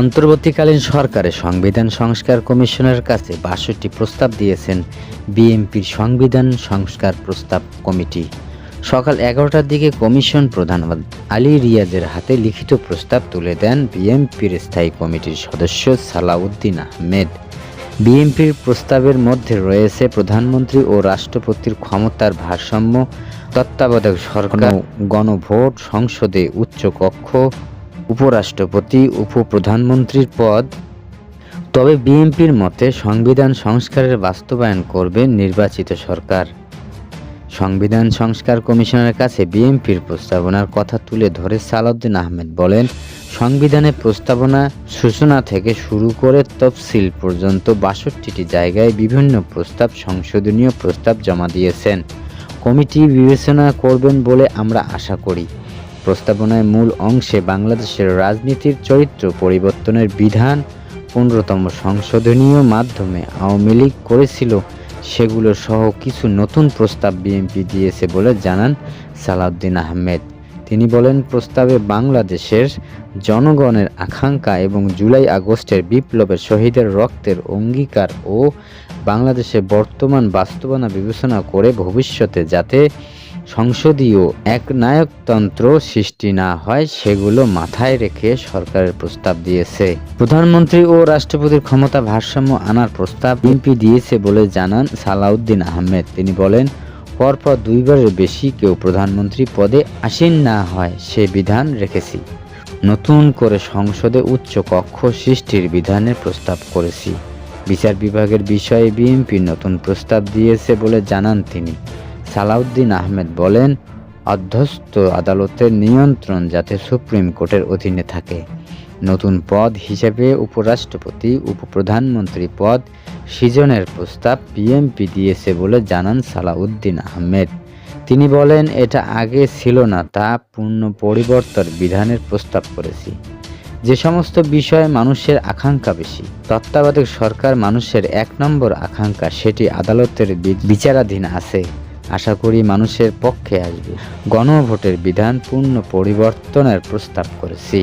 অন্তর্বর্তীকালীন সরকারের সংবিধান সংস্কার কমিশনের কাছে বাষট্টি প্রস্তাব দিয়েছেন বিএনপির সংবিধান সংস্কার প্রস্তাব কমিটি। সকাল এগারোটার দিকে কমিশন প্রধান আলী রিয়াজের হাতে লিখিত প্রস্তাব তুলে দেন বিএনপির স্থায়ী কমিটির সদস্য সালাউদ্দিন আহমেদ। বিএনপির প্রস্তাবের মধ্যে রয়েছে প্রধানমন্ত্রী ও রাষ্ট্রপতির ক্ষমতার ভারসাম্য, তত্ত্বাবধায়ক সরকার, গণভোট, সংসদে উচ্চ কক্ষ উপরাষ্ট্রপতি, উপপ্রধানমন্ত্রীর পদ। তবে বিএনপির মতে সংবিধান সংস্কারের বাস্তবায়ন করবে নির্বাচিত সরকার। সংবিধান সংস্কার কমিশনের কাছে বিএনপির প্রস্তাবনার কথা তুলে ধরে সালাউদ্দিন আহমেদ বলেন, সংবিধানের প্রস্তাবনা সূচনা থেকে শুরু করে তফসিল পর্যন্ত বাষট্টিটি জায়গায় বিভিন্ন প্রস্তাব, সংশোধনীয় প্রস্তাব জমা দিয়েছেন। কমিটি বিবেচনা করবেন বলে আমরা আশা করি। প্রস্তাবনায় মূল অংশে বাংলাদেশের রাজনীতির চরিত্র পরিবর্তনের বিধান পনেরোতম সংশোধনীয় মাধ্যমে আওয়ামী লীগ করেছিল। সেগুলো সহ কিছু নতুন প্রস্তাব বিএনপি দিয়েছে বলে জানান সালাউদ্দিন আহমেদ। তিনি বলেন, প্রস্তাবে বাংলাদেশের জনগণের আকাঙ্ক্ষা এবং জুলাই আগস্টের বিপ্লবের শহীদের রক্তের অঙ্গীকার ও বাংলাদেশে বর্তমান বাস্তবনা বিবেচনা করে ভবিষ্যতে যাতে সংসদীয় এক নায়কতন্ত্র সৃষ্টি না হয় সেগুলো মাথায় রেখে সরকারের প্রস্তাব দিয়েছে। প্রধানমন্ত্রী ও রাষ্ট্রপতির ক্ষমতা ভারসাম্য আনার প্রস্তাব বিএনপি দিয়েছে বলে জানান সালাউদ্দিন আহমেদ। তিনি বলেন, পরপর দুইবারের বেশি কেউ প্রধানমন্ত্রী পদে আসীন না হয় সে বিধান রেখেছি। নতুন করে সংসদে উচ্চ কক্ষ সৃষ্টির বিধানের প্রস্তাব করেছি। বিচার বিভাগের বিষয়ে বিএনপি নতুন প্রস্তাব দিয়েছে বলে জানান তিনি। সালাউদ্দিন আহমেদ বলেন, অধ্যস্ত আদালতের নিয়ন্ত্রণ যাতে সুপ্রিম কোর্টের অধীনে থাকে। নতুন পদ হিসেবে উপরাষ্ট্রপতি, উপপ্রধানমন্ত্রী পদ সৃজনের প্রস্তাব পিএমপি দিয়েছে বলে জানান সালাউদ্দিন আহমেদ। তিনি বলেন, এটা আগে ছিল না, তা পূর্ণ পরিবর্তন বিধানের প্রস্তাব করেছি। যে সমস্ত বিষয়ে মানুষের আকাঙ্ক্ষা বেশি, তত্ত্বাবধায়ক সরকার মানুষের এক নম্বর আকাঙ্ক্ষা, সেটি আদালতের বিচারাধীন আছে। আশা করি মানুষের পক্ষে আসবে। গণভোটের বিধান পূর্ণ পরিবর্তনের প্রস্তাব করেছি।